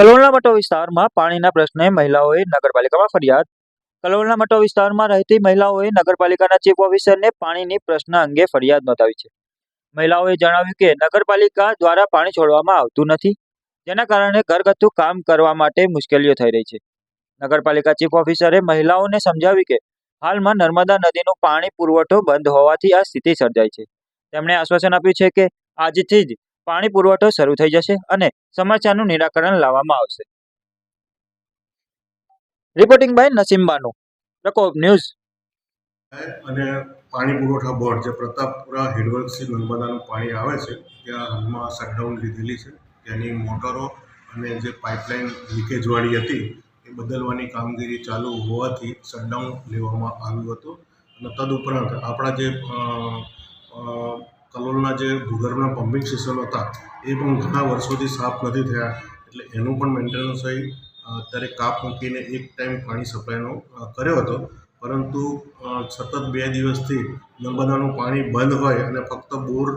કલોલના મટો વિસ્તારમાં પાણીના પ્રશ્ને મહિલાઓએ નગરપાલિકામાં ફરિયાદ. કલોલના મટો વિસ્તારમાં રહેતી મહિલાઓએ નગરપાલિકાના ચીફ ઓફિસરને પાણીની પ્રશ્ન અંગે ફરિયાદ નોંધાવી છે. મહિલાઓએ જણાવ્યું કે, નગરપાલિકા દ્વારા પાણી છોડવામાં આવતું નથી, જેના કારણે ઘરગથ્થુ કામ કરવા માટે મુશ્કેલીઓ થઈ રહી છે. નગરપાલિકા ચીફ ઓફિસરે મહિલાઓને સમજાવ્યું કે, હાલમાં નર્મદા નદીનું પાણી પુરવઠો બંધ હોવાથી આ સ્થિતિ સર્જાઈ છે. તેમણે આશ્વાસન આપ્યું છે કે, આજથી જ પાણી પુરવઠો શરૂ થઈ જશે અને સમસ્યાનું નિરાકરણ લાવવામાં આવશે. Reporting by Nasim Banu, Prakop news. અને પાણી પુરવઠા બોર્ડ જે પ્રતાપપુરા હેડવર્કથી નર્મદાનું પાણી આવે છે, ત્યાં હાલમાં શટડાઉન લીધેલી છે. તેની મોટરો અને જે પાઇપલાઇન લીકેજવાળી હતી, એ બદલવાની કામગીરી ચાલુ હોવાથી શટડાઉન લેવામાં આવ્યું હતું. અને તદુપરાંત આપણા જે કલોલના જે ભૂગર્ભના પમ્પિંગ સ્ટેશનો હતા, એ પણ ઘણા વર્ષોથી સાફ નથી થયા. એટલે એનું પણ મેન્ટેનન્સ થઈ અત્યારે કાપ મૂકીને એક ટાઈમ પાણી સપ્લાયનો કર્યો હતો. પરંતુ સતત બે દિવસથી નર્મદાનું પાણી બંધ હોય અને ફક્ત બોર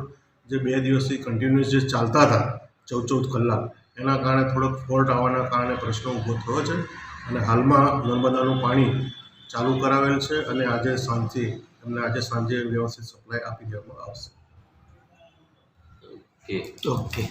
જે બે દિવસથી કન્ટિન્યુઅસ જે ચાલતા હતા ચૌદ ચૌદ કલાક, એના કારણે થોડોક ફોલ્ટ આવવાના કારણે પ્રશ્ન ઊભો થયો છે. અને હાલમાં નર્મદાનું પાણી ચાલુ કરાવેલ છે અને આજે સાંજથી એમને આજે સાંજે વ્યવસ્થિત સપ્લાય આપી દેવામાં આવશે. કે ઓકે